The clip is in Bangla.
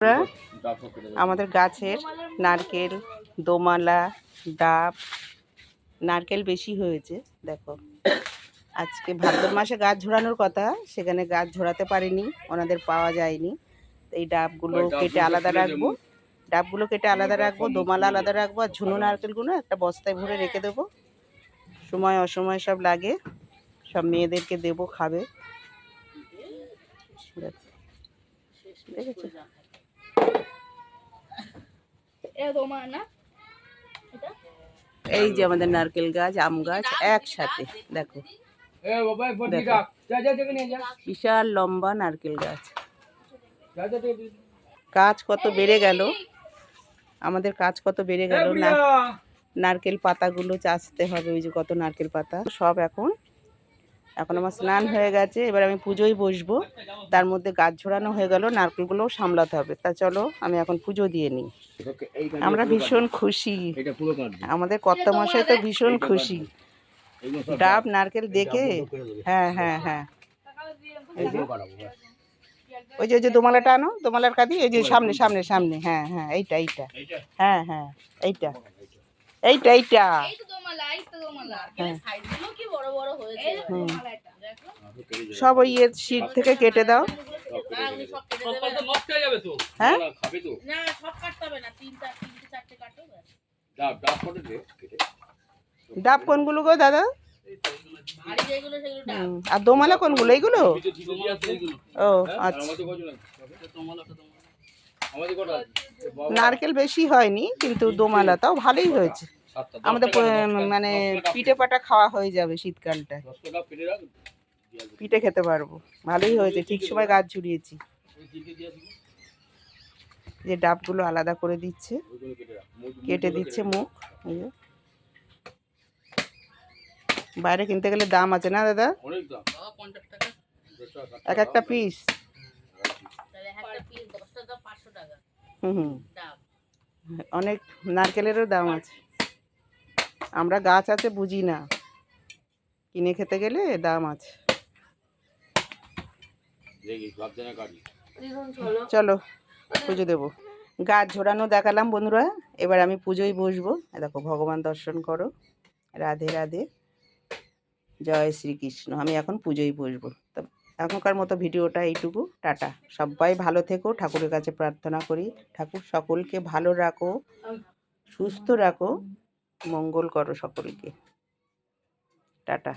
আমরা আমাদের গাছের নারকেল দোমালা ডাব নারকেল বেশি হয়েছে দেখো। আজকে ভাদ্র মাসে গাছ ঝোড়ানোর কথা সেখানে গাছ ঝোড়াতে পারিনি ওনাদের পাওয়া যায়নি। এই ডাবগুলো কেটে আলাদা রাখব। ডাবগুলো কেটে আলাদা রাখব দোমালা আলাদা রাখব আর ঝুনো নারকেলগুলো একটা বস্তায় ভরে রেখে দেবো। সময় অসময় সব লাগে সব মেয়েদেরকে দেবো খাবে। দেখো। দেখেছ? এই যে আমাদের নারকেল গাছ আম গাছ একসাথে দেখো। বিশাল লম্বা নারকেল গাছ। কাজ কত বেড়ে গেল? আমাদের কাজ কত বেড়ে গেল? নারকেল পাতাগুলো চাষতে হবে ওই যে কত নারকেল পাতা। সব এখন এখন আমার স্নান হয়ে গেছে এবার আমি পুজোয় বসবো। তার মধ্যে গাছ ঝোড়ানো হয়ে গেল নারকেলগুলোও সামলাতে হবে। তা চলো আমি এখন পুজো দিয়ে নিই। আমরা ভীষণ খুশি। আমাদের কর্তামশাই তো ভীষণ খুশি। ডাব নারকেল দেখে? হ্যাঁ হ্যাঁ হ্যাঁ। ওই যে ওই যে দোমালাটা আনো দোমালার কাঁদি এই যে সামনে সামনে সামনে। হ্যাঁ হ্যাঁ এইটা। এইটা? হ্যাঁ হ্যাঁ এইটা। এইটা এইটা। এই তো তোমালা এই তো তোমালা হ্যাঁ। সব ওই শীত থেকে কেটে দাও। হয়ে? যাবে তো খাবে তো না সব কাটতে হবে না। তিনটা তিনটে চারটে কাটো ব্যাস। ডাব কোনগুলো গো দাদা? আর দোমালা কোনগুলো এইগুলো? ও আচ্ছা। নারকেল বেশি হয়নি কিন্তু দোমালা তাও ভালোই হয়েছে। আমাদের মানে পিঠে পাটা খাওয়া হয়ে যাবে আসব। পিঠে খেতে পারব। ভালোই হয়েছে ঠিক সময় গাছ দিয়ে যে ডাবগুলো আলাদা করে দিচ্ছে। কেটে দিচ্ছে মুখ বাইরে কিনতে গেলে দাম আছে না দাদা? এক একটা পিস তাহলে একটা পিস দশ টাকা পাঁচশো টাকা। হুম হুম। অনেক নারকেলেরও দাম আছে। আমরা গাছ আছে বুঝি না। কিনে খেতে গেলে দাম আছে। দেখি সাবধানে কাটি। চলো। চলো পুজো দেবো। গাছ ঝোড়ানো দেখালাম বন্ধুরা এবার আমি পুজোয় বসবো। দেখো ভগবান দর্শন করো। রাধে রাধে। জয় শ্রীকৃষ্ণ। আমি এখন পুজোয় বসবো। তো এখনকার মতো ভিডিওটা এইটুকু। টাটা। সবাই ভালো থেকো ঠাকুরের কাছে প্রার্থনা করি। ঠাকুর সকলকে ভালো রাখো সুস্থ রাখো। মঙ্গল করো সকলকে। টাটা।